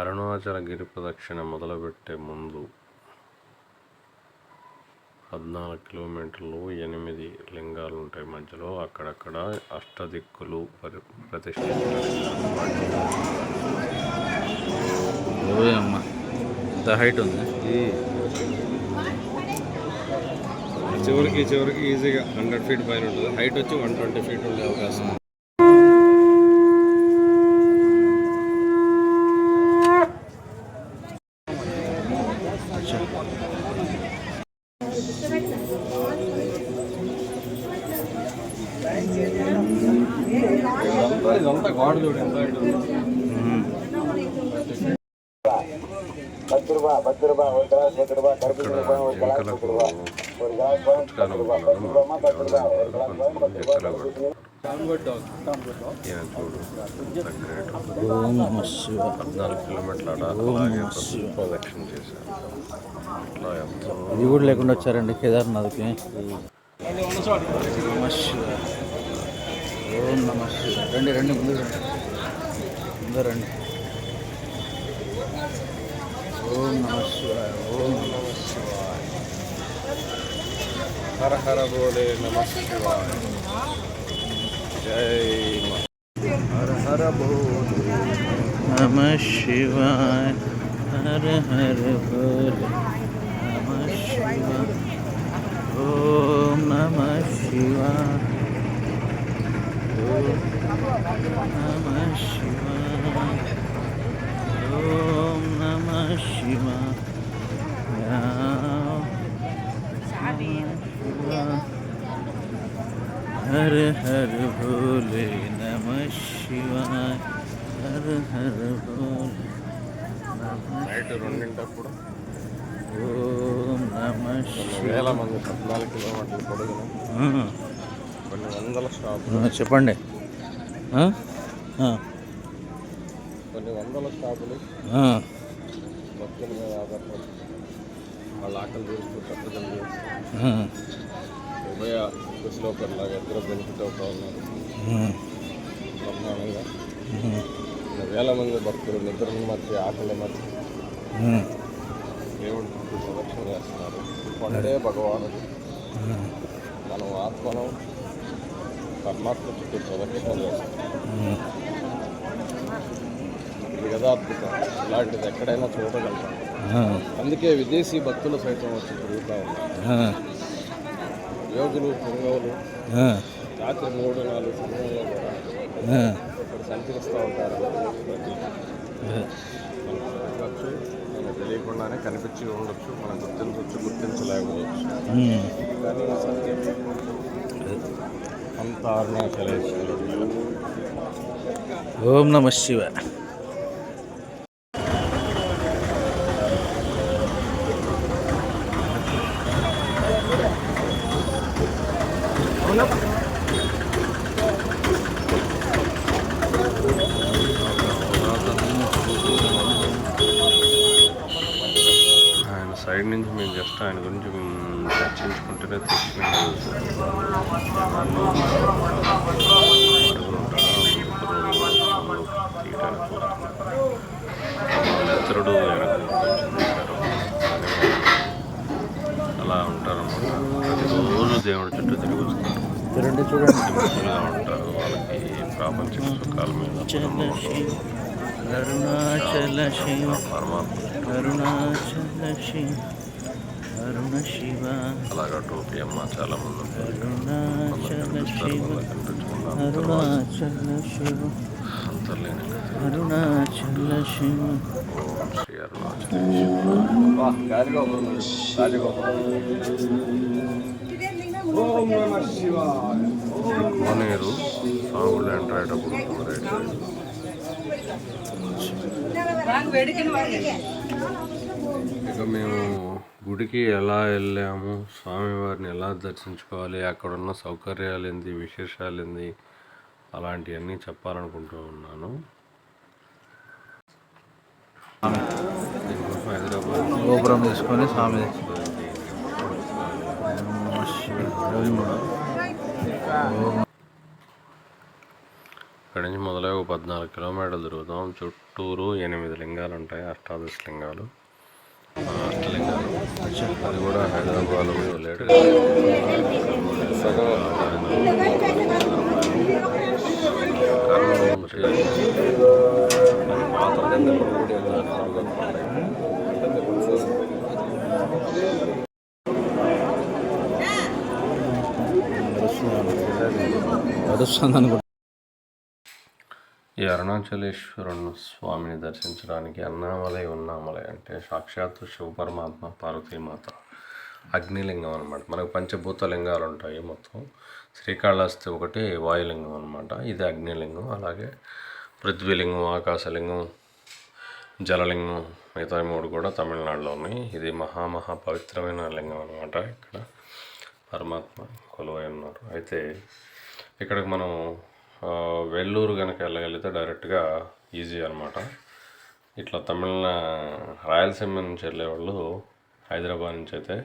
అరుణాచల గిరి ప్రదక్షిణ మొదలుపెట్టే ముందు పద్నాలుగు కిలోమీటర్లు ఎనిమిది లింగాలు ఉంటాయి మధ్యలో. అక్కడక్కడ అష్టదిక్కులు పరి ఇంత హైట్ ఉంది. చివరికి చివరికి ఈజీగా హండ్రెడ్ ఫీట్ పైన ఉంటుంది. హైట్ వచ్చి వన్ ట్వంటీ ఫీట్ ఉండే అవకాశం. ఉంది. ఇదంతా చేశారు కూడా లేకుండా వచ్చారండి. కేదార్నాథ్కి. ఓం నమ రండి రండి ముందు రండి ముందు రండి ఓం నమ శివ ఓం నమ హర హర బోలే నమ శివాయ జై మా హర హర బోలే నమ శివాయ హర హర బోలే నమ శివాయ ఓం నమ శివాయ ఓం నమ శివాయ ఓం నమ శివ హర హర భోలే నమ శివ హర హర భోలే ఓం నమ వేల మంది పద్నాలుగు కిలోమీటర్లు పొడుగును. కొన్ని వందల షాపులు చెప్పండి. కొన్ని వందల షాపులు. భక్తుల మీద ఆధారపడి వాళ్ళ ఆకలి తీరుస్తూ ఉభయ కుశలోపరిలాగా ఇద్దరు బెనిఫిట్ అవుతా ఉన్నారు. బ్రహ్మాండంగా. వేల మంది భక్తులు నిద్రను మధ్య ఆకలి మధ్య ఆ, దేవుడి చుట్టూ ప్రదక్షిణ చేస్తున్నారు. కొండే భగవానుడు. మనం ఆత్మను పరమాత్మ చుట్టూ ప్రదక్షిణ చేస్తాం అద్భుతం. ఇలాంటిది ఎక్కడైనా చూడగలుగుతాం. అందుకే విదేశీ భక్తులు సైతం వచ్చి తిరుగుతూ ఉన్నారు యోగులు పుంగవులు రాత్రి మూడు నాలుగు సమయంలో కూడా ఇక్కడ సంచరిస్తూ ఉంటారు. చూడవచ్చు మనకు తెలియకుండానే కనిపించి ఉండొచ్చు మనం గుర్తించవచ్చు గుర్తించలేకపోవచ్చు. కానీ సత్యం అంత అరుణాచలేశ్వరుడు. ఓం నమ శివాయ. ఆయన సైడ్ నుంచి మేము జస్ట్ ఆయన గురించి మేము చర్చించుకుంటూనే తీసుకుని ఇతరుడు అలా ఉంటారన్నమాట. ప్రతిరోజు దేవుడి చుట్టూ తిరిగి వస్తారు చూడండి చూడండి. సింపుల్గా ఉంటారు? వాళ్ళకి ప్రాపంచిక సుఖాల. అరుణాచల శివ పరమాత్మ. అరుణాచల శివ అరుణ శివ. అలాగా టోపీ అమ్మ చాలా మంది అరుణాచల శివ అరుణాచల శివ. అరుణాచల శివ. శ్రీ అరుణాచల కోనేరు సాగులు ఎంటర్ అయ్యేటప్పుడు రైట్ ఇక మేము గుడికి ఎలా వెళ్ళాము స్వామివారిని ఎలా దర్శించుకోవాలి అక్కడ ఉన్న సౌకర్యాలు ఏంది విశేషాలు ఏంది అలాంటివన్నీ చెప్పాలనుకుంటూ ఉన్నాను. హైదరాబాద్ గోపురం తీసుకొని స్వామి ఇక్కడి నుంచి మొదలై ఒక పద్నాలుగు కిలోమీటర్లు తిరుగుతాం. చుట్టూరు ఎనిమిది లింగాలు ఉంటాయి. అష్టాదశ లింగాలు. అష్టలింగాలు. అది కూడా హైదరాబాద్లో లేటుగా పాత వస్తుంది అనుకుంటా ఈ అరుణాచలేశ్వరుని స్వామిని దర్శించడానికి అన్నామలై ఉన్నామలై అంటే సాక్షాత్తు శివ పరమాత్మ పార్వతీమాత అగ్నిలింగం అనమాట మనకు పంచభూత లింగాలు ఉంటాయి మొత్తం. శ్రీకాళహస్తి ఒకటి వాయులింగం అనమాట ఇది అగ్నిలింగం. అలాగే పృథ్వీలింగం ఆకాశలింగం జలలింగం మిగతా మూడు కూడా తమిళనాడులో ఉన్నాయి ఇది మహామహా పవిత్రమైన లింగం అనమాట ఇక్కడ. పరమాత్మ కొలువై ఉన్నారు. అయితే ఇక్కడికి మనం వెల్లూరు కనుక వెళ్ళగలిగితే డైరెక్ట్గా ఈజీ అనమాట ఇట్లా తమిళన రాయలసీమ నుంచి వెళ్ళేవాళ్ళు హైదరాబాద్ నుంచి అయితే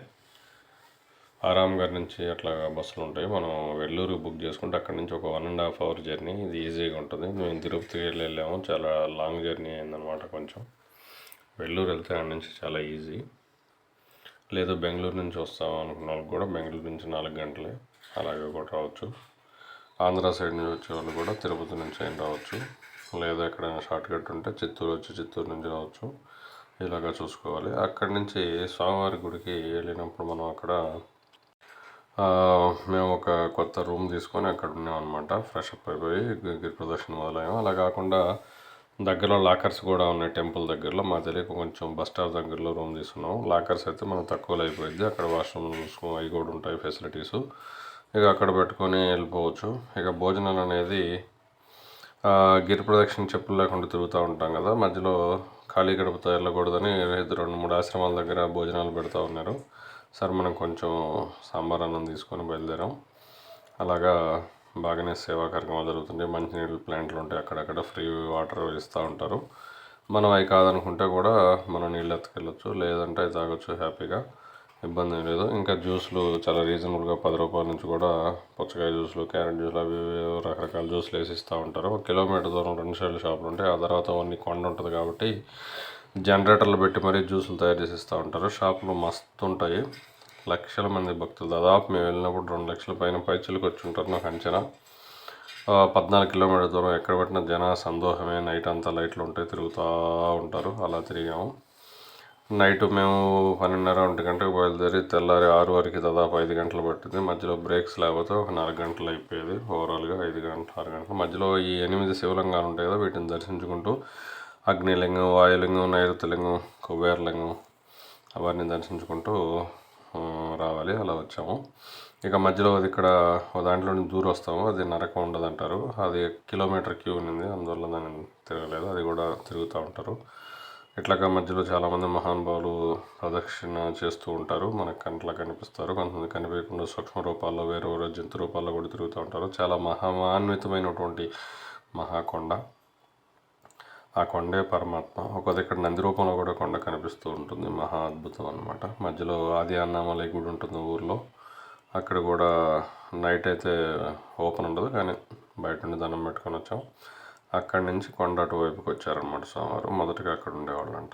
ఆరామ్ గారి నుంచి అట్లా బస్సులు ఉంటాయి. మనం వెల్లూరు బుక్ చేసుకుంటే అక్కడ నుంచి ఒక one and half hour journey. ఇది ఈజీగా ఉంటుంది. మేము తిరుపతికి వెళ్ళి వెళ్ళాము. చాలా లాంగ్ జర్నీ అయిందనమాట కొంచెం. వెల్లూరు వెళ్తే అక్కడి నుంచి చాలా ఈజీ. లేదు బెంగళూరు నుంచి వస్తాం అనుకున్న వాళ్ళకి కూడా బెంగళూరు నుంచి నాలుగు గంటలే. అలాగే కూడా రావచ్చు. ఆంధ్ర సైడ్ నుంచి వచ్చే వాళ్ళు కూడా తిరుపతి నుంచి అయినా రావచ్చు. లేదా ఎక్కడైనా షార్ట్ కట్ ఉంటే చిత్తూరు వచ్చి చిత్తూరు నుంచి రావచ్చు. ఇలాగా చూసుకోవాలి. అక్కడి నుంచి స్వామివారి గుడికి వెళ్ళినప్పుడు మనం అక్కడ మేము ఒక కొత్త రూమ్ తీసుకొని అక్కడ ఉన్నాం అనమాట ఫ్రెష్ అప్ అయిపోయి గిరి ప్రదర్శన మొదలయ్యాం. అలా కాకుండా దగ్గరలో లాకర్స్ కూడా ఉన్నాయి టెంపుల్ దగ్గరలో. మా తెలియక కొంచెం బస్ స్టాప్ దగ్గరలో రూమ్ తీసుకున్నాం. లాకర్స్ అయితే మనం తక్కువలో అయిపోయింది అక్కడ వాష్రూమ్స్ అవి కూడా ఉంటాయి ఫెసిలిటీస్. ఇక అక్కడ పెట్టుకొని వెళ్ళిపోవచ్చు. ఇక భోజనాలు అనేది గిరి ప్రదక్షిణ చెప్పులు లేకుండా తిరుగుతూ ఉంటాం కదా. మధ్యలో ఖాళీ గడపతో వెళ్ళకూడదని రెండు మూడు ఆశ్రమాల దగ్గర భోజనాలు పెడతా ఉన్నారు. సరే మనం కొంచెం సాంబార్ అన్నం తీసుకొని బయలుదేరాం. అలాగా బాగానే సేవా కార్యక్రమాలు జరుగుతుంటాయి. మంచినీళ్ళు ప్లాంట్లు ఉంటాయి. అక్కడక్కడ ఫ్రీ వాటర్ ఇస్తూ ఉంటారు. మనం అవి కాదనుకుంటే కూడా మనం నీళ్ళు ఎత్తుకెళ్ళచ్చు. లేదంటే అవి తాగొచ్చు హ్యాపీగా. ఇబ్బంది ఏం లేదు. ఇంకా జ్యూస్లు చాలా రీజనబుల్గా పది రూపాయల నుంచి కూడా పుచ్చకాయ జ్యూస్లు క్యారెట్ జ్యూస్లు అవి రకరకాల జ్యూస్లు వేసి ఇస్తూ ఉంటారు. ఒక కిలోమీటర్ దూరం రెండు సైడ్ల షాపులు ఉంటాయి. ఆ తర్వాత అవన్నీ కొండ ఉంటుంది కాబట్టి జనరేటర్లు పెట్టి మరీ జ్యూసులు తయారు చేసి ఇస్తూ ఉంటారు. షాపులు మస్తు ఉంటాయి. లక్షల మంది భక్తులు. దాదాపు మేము వెళ్ళినప్పుడు రెండు లక్షల పైన పైచులకు వచ్చి ఉంటారు నాకు అంచనా పద్నాలుగు కిలోమీటర్ దూరం ఎక్కడ పట్టిన జన సందోహమే నైట్ అంతా లైట్లు ఉంటాయి తిరుగుతూ ఉంటారు. అలా తిరిగాము. నైట్ మేము పన్నెండున్నర ఒంటి గంటకు బయలుదేరి తెల్లారి ఆరు వరకు దాదాపు ఐదు గంటలు పట్టింది. మధ్యలో బ్రేక్స్ లేకపోతే ఒక నాలుగు గంటలు అయిపోయేది. ఓవరాల్గా ఐదు గంటలు ఆరు గంటలు. మధ్యలో ఈ ఎనిమిది శివలింగాలు ఉంటాయి కదా వీటిని దర్శించుకుంటూ అగ్నిలింగం వాయులింగం నైరుతలింగం కుబేరలింగం అవన్నీ దర్శించుకుంటూ రావాలి. అలా వచ్చాము. ఇక మధ్యలో అది ఇక్కడ దాంట్లో నుంచి దూరం వస్తాము. అది నరకం ఉండదు అంటారు అది కిలోమీటర్ క్యూ ఉంది అందువల్ల దాన్ని తిరగలేదు. అది కూడా తిరుగుతూ ఉంటారు. ఇట్లాగా మధ్యలో చాలామంది మహానుభావులు ప్రదక్షిణ చేస్తూ ఉంటారు. మన కంట్లా కనిపిస్తారు. కొంతమంది కనిపించకుండా సూక్ష్మ రూపాల్లో వేరే వేరే జంతు రూపాల్లో కూడా తిరుగుతూ ఉంటారు. చాలా మహామాన్వితమైనటువంటి మహాకొండ. ఆ కొండే పరమాత్మ. ఒక దగ్గర నంది రూపంలో కూడా కొండ కనిపిస్తూ ఉంటుంది. మహా అద్భుతం అనమాట మధ్యలో ఆది అన్నామలై గుడి ఉంటుంది ఊర్లో. అక్కడ కూడా నైట్ అయితే ఓపెన్ ఉండదు కానీ బయట నుండి దండం పెట్టుకొని వచ్చాం. అక్కడి నుంచి కొండ అటువైపుకి వచ్చారనమాట స్వామివారు. మొదటగా అక్కడ ఉండేవాళ్ళంట.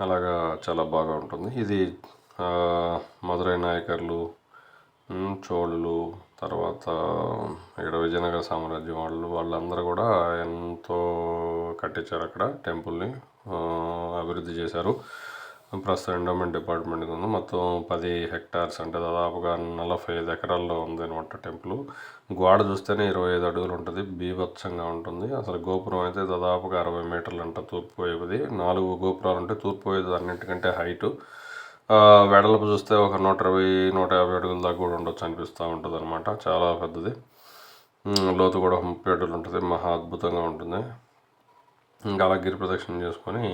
అలాగా చాలా బాగా ఉంటుంది. ఇది మధురై నాయకర్లు చోళులు తర్వాత ఇక్కడ విజయనగర సామ్రాజ్యం వాళ్ళు వాళ్ళందరూ కూడా ఎంతో కట్టించారు అక్కడ టెంపుల్ని అభివృద్ధి చేశారు. ప్రస్తుతం ఎండోమెంట్ డిపార్ట్మెంట్ ఉంది. మొత్తం పది హెక్టార్స్ అంటే దాదాపుగా నలభై ఐదు ఎకరాల్లో ఉంది అనమాట టెంపుల్. గోడ చూస్తేనే ఇరవై ఐదు అడుగులు ఉంటుంది. బీభత్సంగా ఉంటుంది. అసలు గోపురం అయితే దాదాపుగా అరవై మీటర్లు అంట తూర్పు వైపుది. నాలుగు గోపురాలు ఉంటే తూర్పు వైపు అన్నింటికంటే హైటు వెడల్పు చూస్తే ఒక నూట ఇరవై నూట యాభై అడుగుల దాకా కూడా ఉండొచ్చు అనిపిస్తూ ఉంటుంది అనమాట చాలా పెద్దది. లోతు కూడా ముప్పై అడుగులు ఉంటుంది. మహా అద్భుతంగా ఉంటుంది. ఇంకా అలా గిరి ప్రదక్షిణ చేసుకొని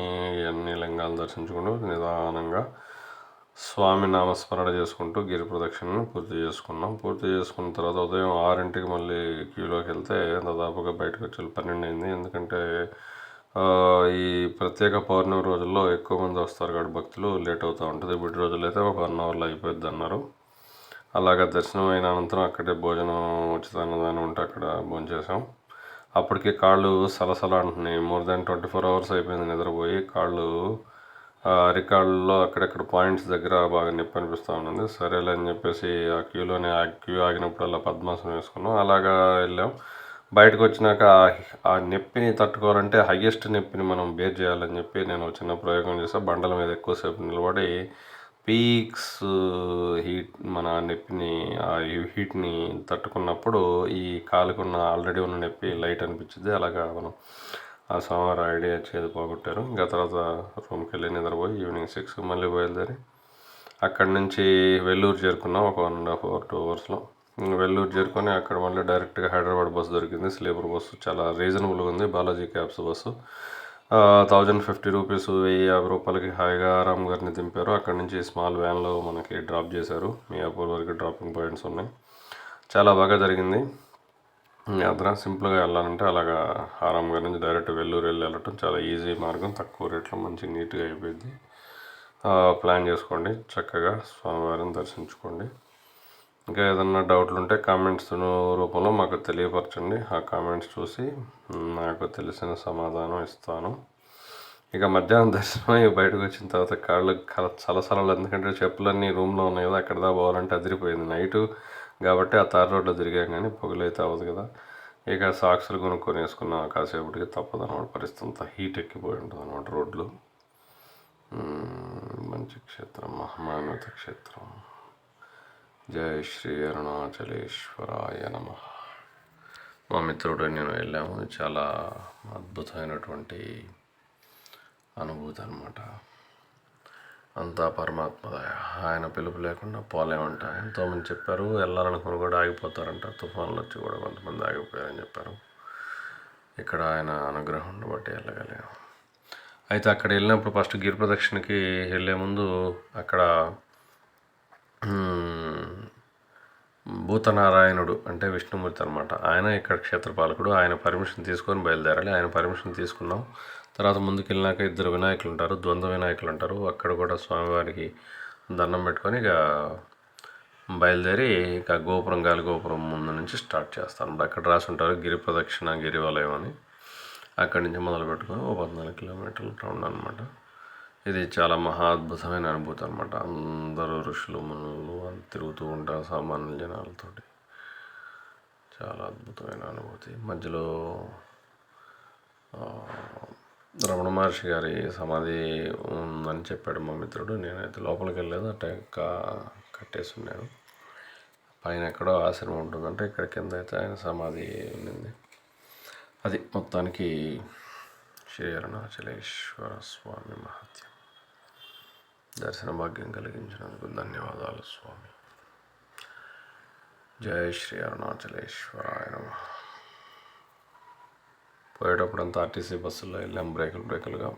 అన్ని లింగాలు దర్శించుకుంటూ నిదానంగా స్వామి నామస్మరణ చేసుకుంటూ గిరి ప్రదక్షిణను పూర్తి చేసుకున్నాం. పూర్తి చేసుకున్న తర్వాత ఉదయం ఆరింటికి మళ్ళీ క్యూలోకి వెళ్తే దాదాపుగా బయటకు వచ్చి పన్నెండు అయింది. ఎందుకంటే ఈ ప్రత్యేక పౌర్ణమి రోజుల్లో ఎక్కువ మంది వస్తారు కాబట్టి భక్తులు లేట్ అవుతూ ఉంటుంది. ఇప్పటి రోజుల్లో అయితే ఒక వన్ అవర్లో అయిపోద్ది అన్నారు. అలాగా దర్శనం అయిన అనంతరం అక్కడే భోజనం ఉచిత అన్నదానం ఉంటే అక్కడ భోజనం చేసాం అప్పటికే కాళ్ళు సలసల అంటున్నాయి. More than twenty four hours అయిపోయింది నిద్రపోయి కాళ్ళు ఆ అరికాళ్ళలో అక్కడక్కడ పాయింట్స్ దగ్గర బాగా నొప్పి అనిపిస్తూ ఉన్నది. సరేలే అని చెప్పేసి ఆ క్యూలోనే ఆ క్యూ ఆగినప్పుడల్లా పద్మాసనం వేసుకున్నాం. అలాగా వెళ్ళాం. బయటకు వచ్చినాక ఆ- ఆ నొప్పిని తట్టుకోవాలంటే హయ్యెస్ట్ నొప్పిని మనం బేర్ చేయాలని చెప్పి నేను చిన్న ప్రయోగం చేసా బండల మీద ఎక్కువసేపు నిలబడి పీక్స్ హీట్ మన నొప్పిని ఆ హీట్ని తట్టుకున్నప్పుడు ఈ కాలుకున్న ఆల్రెడీ ఉన్న నొప్పి లైట్ అనిపించింది. అలాగా మనం ఆ సోమవారం ఐడియా చేదు పోగొట్టారు. ఇంకా తర్వాత రూమ్కి వెళ్ళి నిద్రపోయి ఈవినింగ్ సిక్స్ మళ్ళీ బయలుదేరి అక్కడి నుంచి వెల్లూరు చేరుకున్నాం ఒక one and half hour two అవర్స్లో. వెల్లూరు చేరుకొని అక్కడ మళ్ళీ డైరెక్ట్గా హైదరాబాద్ బస్సు దొరికింది. స్లీపర్ బస్సు చాలా రీజనబుల్గా ఉంది. Balaji cabs bus. Thousand fifty rupees వెయ్యి యాభై రూపాయలకి హాయిగా రామ్ గారిని దింపారు. అక్కడ నుంచి స్మాల్ వ్యాన్లో మనకి డ్రాప్ చేశారు. మియాపూర్ వరకు డ్రాపింగ్ పాయింట్స్ ఉన్నాయి. చాలా బాగా జరిగింది. యాత్ర సింపుల్గా వెళ్ళాలంటే అలాగా ఆరామ్ గారి నుంచి డైరెక్ట్ వెల్లూరు వెళ్ళి వెళ్ళటం చాలా ఈజీ మార్గం. తక్కువ రేట్లో మంచి నీట్గా అయిపోయింది. ప్లాన్ చేసుకోండి. చక్కగా స్వామివారిని దర్శించుకోండి. ఇంకా ఏదన్నా డౌట్లు ఉంటే కామెంట్స్ రూపంలో మాకు తెలియపరచండి. ఆ కామెంట్స్ చూసి నాకు తెలిసిన సమాధానం ఇస్తాను. ఇక మధ్యాహ్నం దర్శనం బయటకు వచ్చిన తర్వాత కాళ్ళు కల చలసలలు ఎందుకంటే చెప్పులన్నీ రూమ్లో ఉన్నాయి కదా అక్కడ దా పోవాలంటే అదిరిపోయింది నైటు. కాబట్టి ఆ తార్ రోడ్లో తిరిగాం కానీ పొగలైతే అవ్వదు కదా. ఇక సాక్స్లు కొనుక్కొని వేసుకున్నాం కాసేపటికి తప్పదు అనమాట పరిస్థితి అంతా. హీట్ ఎక్కిపోయి ఉంటుంది అనమాట రోడ్లు. మంచి క్షేత్రం మహమాన్యత క్షేత్రం. జై శ్రీ అరుణాచలేశ్వరాయ నమ. మా మిత్రుడు నేను వెళ్ళాము. చాలా అద్భుతమైనటువంటి అనుభూతి అనమాట అంతా పరమాత్మ ఆయన పిలుపు లేకుండా పోలేమంట ఎంతోమంది చెప్పారు వెళ్ళాలనుకుని కూడా ఆగిపోతారంట. తుఫాన్లు వచ్చి కూడా కొంతమంది ఆగిపోయారని చెప్పారు. ఇక్కడ ఆయన అనుగ్రహం బట్టి వెళ్ళగలిగాం. అయితే అక్కడ వెళ్ళినప్పుడు ఫస్ట్ గిరి ప్రదక్షిణకి వెళ్ళే ముందు అక్కడ భూతనారాయణుడు అంటే విష్ణుమూర్తి అనమాట ఆయన ఇక్కడ క్షేత్రపాలకుడు. ఆయన పర్మిషన్ తీసుకొని బయలుదేరాలి. ఆయన పర్మిషన్ తీసుకున్నాం. తర్వాత ముందుకు వెళ్ళినాక ఇద్దరు వినాయకులు ఉంటారు. ద్వంద్వ వినాయకులు ఉంటారు. అక్కడ కూడా స్వామివారికి దండం పెట్టుకొని ఇక బయలుదేరి ఇక గోపురం గాలి గోపురం ముందు నుంచి స్టార్ట్ చేస్తాను అక్కడ రాసి ఉంటారు గిరి ప్రదక్షిణ గిరివలయం అని. అక్కడి నుంచి మొదలు పెట్టుకొని ఓ పద్నాలుగు కిలోమీటర్లు రౌండ్ అనమాట ఇది చాలా మహా అద్భుతమైన అనుభూతి అనమాట అందరూ ఋషులు మునులు తిరుగుతూ ఉంటారు సామాన్య జనాలతోటి. చాలా అద్భుతమైన అనుభూతి. మధ్యలో రమణ మహర్షి గారి సమాధి ఉందని చెప్పాడు మా మిత్రుడు. నేనైతే లోపలికి వెళ్ళలేదు అంటే కట్టేసి ఉన్నాను పైన ఎక్కడో ఆశ్రమం ఉంటుందంటే ఇక్కడ కింద అయితే ఆయన సమాధి ఉండింది అది మొత్తానికి శ్రీ అరుణాచలేశ్వర స్వామి మహత్యం. దర్శన భాగ్యం కలిగించినందుకు ధన్యవాదాలు స్వామి. జయ శ్రీ అరుణాచలేశ్వరాయ పోయేటప్పుడు అంతా ఆర్టీసీ బస్సులో వెళ్ళాం బ్రేకులు బ్రేకులుగా.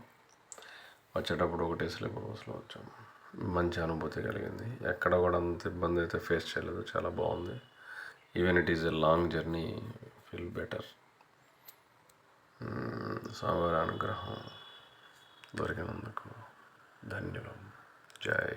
వచ్చేటప్పుడు ఒకటే స్లీపర్ బస్సులో వచ్చాం. మంచి అనుభూతి కలిగింది. ఎక్కడ కూడా అంత ఇబ్బంది అయితే ఫేస్ చేయలేదు. చాలా బాగుంది. Even it is a long journey feel better. స్వామివారి అనుగ్రహం దొరికినందుకు ధన్యులం. జై